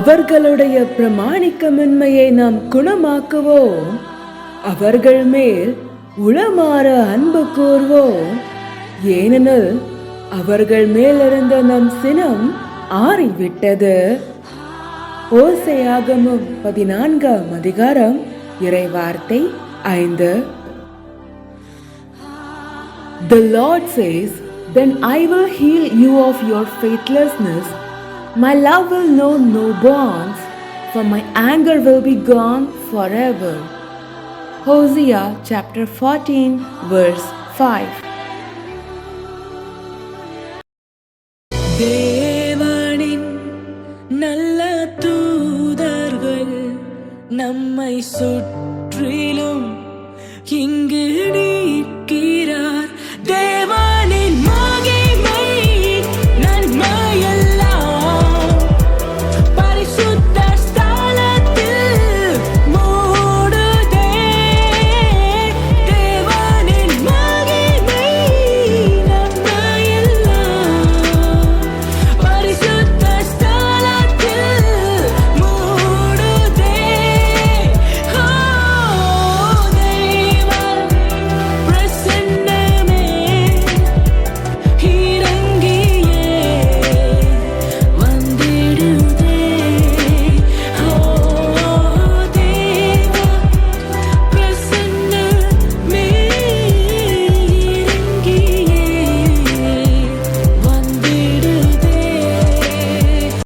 அவர்களுடைய பிரமாணிக்கமின்மையை நாம் குணமாக்குவோம். அவர்கள் மேல் உளமாற அன்பு கூர்வோம். ஏனெனில் அவர்கள் மேலிருந்த நம் சினம் ஆறிவிட்டது. ஓசையாகமும் பதினான்காம் அதிகாரம் இறை வார்த்தை ஐந்து. The Lord says, Then I will heal you of your faithlessness. My love will know no bonds, for my anger will be gone forever. Hosea chapter 14, verse 5. தேவனின் நல்ல தூதர்கள் நம்மை சுற்றிலும் இங்கு